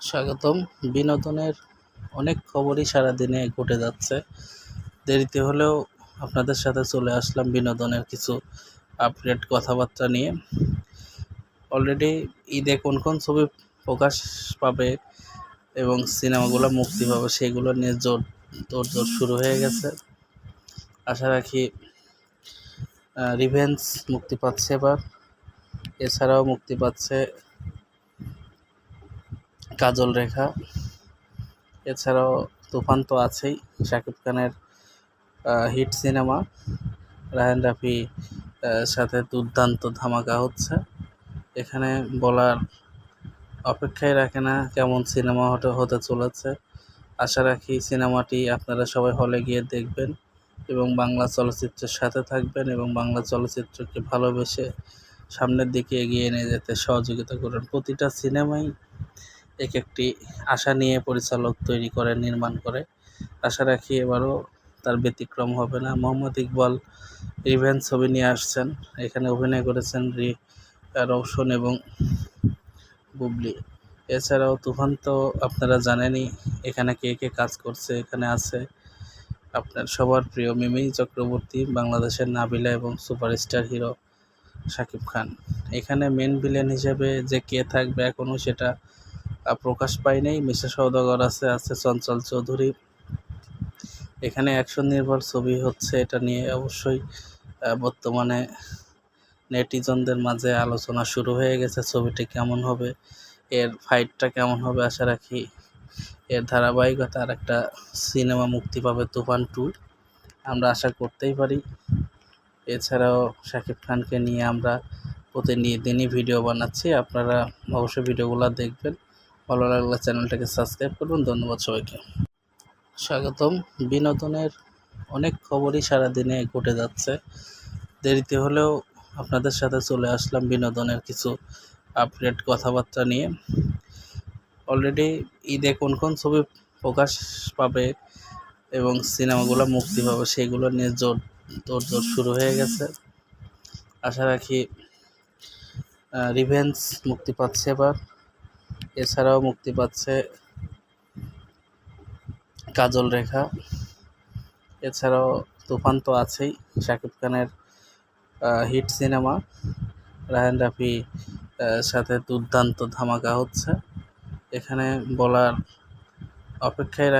স্বাগতম। বিনোদনের অনেক খবরই সারাদিনে ঘটে যাচ্ছে। দেরিতে হলেও আপনাদের সাথে চলে আসলাম বিনোদনের কিছু আপডেট কথাবার্তা নিয়ে। অলরেডি ঈদে কোন কোন ছবি প্রকাশ পাবে এবং সিনেমাগুলো মুক্তি পাবে সেগুলো নিয়ে জোর তোড়জোড় শুরু হয়ে গেছে। আশা রাখি রিভেন্স মুক্তি পাচ্ছে এবার। এছাড়াও মুক্তি পাচ্ছে কাজল রেখা। এছাড়াও তুফান তো আছেই, শাকিব খানের হিট সিনেমা। রায়হান রাফি সাথে দুর্দান্ত ধামাকা হচ্ছে। এখানে বলার অপেক্ষায় রাখে না কেমন সিনেমা হতে হতে চলেছে। আশা রাখি সিনেমাটি আপনারা সবাই হলে গিয়ে দেখবেন এবং বাংলা চলচ্চিত্রের সাথে থাকবেন এবং বাংলা চলচ্চিত্রকে ভালোবেসে সামনের দিকে এগিয়ে নিয়ে যেতে সহযোগিতা করবেন। প্রতিটা সিনেমাই এক একটি আশা নিয়ে পরিচালক তৈরি করে, নির্মাণ করে। আশা রাখি এবারও তার ব্যতিক্রম হবে না। মোহাম্মদ ইকবাল রিভেন্স ছবি নিয়ে আসছেন। এখানে অভিনয় করেছেন রি রৌশন এবং বুবলি। এছাড়াও তুফান তো আপনারা জানেনই, এখানে কে কে কাজ করছে, এখানে আছে আপনার সবার প্রিয় মিমি চক্রবর্তী, বাংলাদেশের নাবিলা এবং সুপারস্টার হিরো শাকিব খান। এখানে মেন ভিলেন হিসেবে যে কে থাকবে এখনও সেটা প্রকাশ পায়নি মিশা সৌদাগর আছে আছে চঞ্চল চৌধুরী। এখানে অ্যাকশন নির্ভর ছবি হচ্ছে, এটা নিয়ে অবশ্যই বর্তমানে নেটিজনদের মাঝে আলোচনা শুরু হয়ে গেছে, ছবিটি কেমন হবে, এর ফাইটটা কেমন হবে, আশা রাখি এর ধারাবাহিকতা আর একটা সিনেমা মুক্তি পাবে তুফান টু। আমরা আশা করতেই পারি। এছাড়াও শাকিব খানকে নিয়ে আমরা প্রতিদিনই ভিডিও বানাচ্ছি, আপনারা অবশ্যই ভিডিওগুলো দেখবেন। ভালো লাগলে চ্যানেলটাকে সাবস্ক্রাইব করুন ধন্যবাদ সবাইকে। স্বাগতম। বিনোদনের অনেক খবরই সারাদিনে ঘটে যাচ্ছে। দেরিতে হলেও আপনাদের সাথে চলে আসলাম বিনোদনের কিছু আপডেট কথাবার্তা নিয়ে। অলরেডি ঈদে কোন কোন ছবি প্রকাশ পাবে এবং সিনেমাগুলো মুক্তি পাবে সেগুলো নিয়ে জোর তোড়জোড় শুরু হয়ে গেছে। আশা রাখি রিভেন্স মুক্তি পাচ্ছে এবার। এছাড়াও মুক্তি পাচ্ছে কাজল রেখা। এছাড়াও তুফান তো আছেই, শাকিব খানের হিট সিনেমা। রায়হান রাফি সাথে দুর্দান্ত ধামাকা হচ্ছে। এখানে বলার অপেক্ষায় রাখে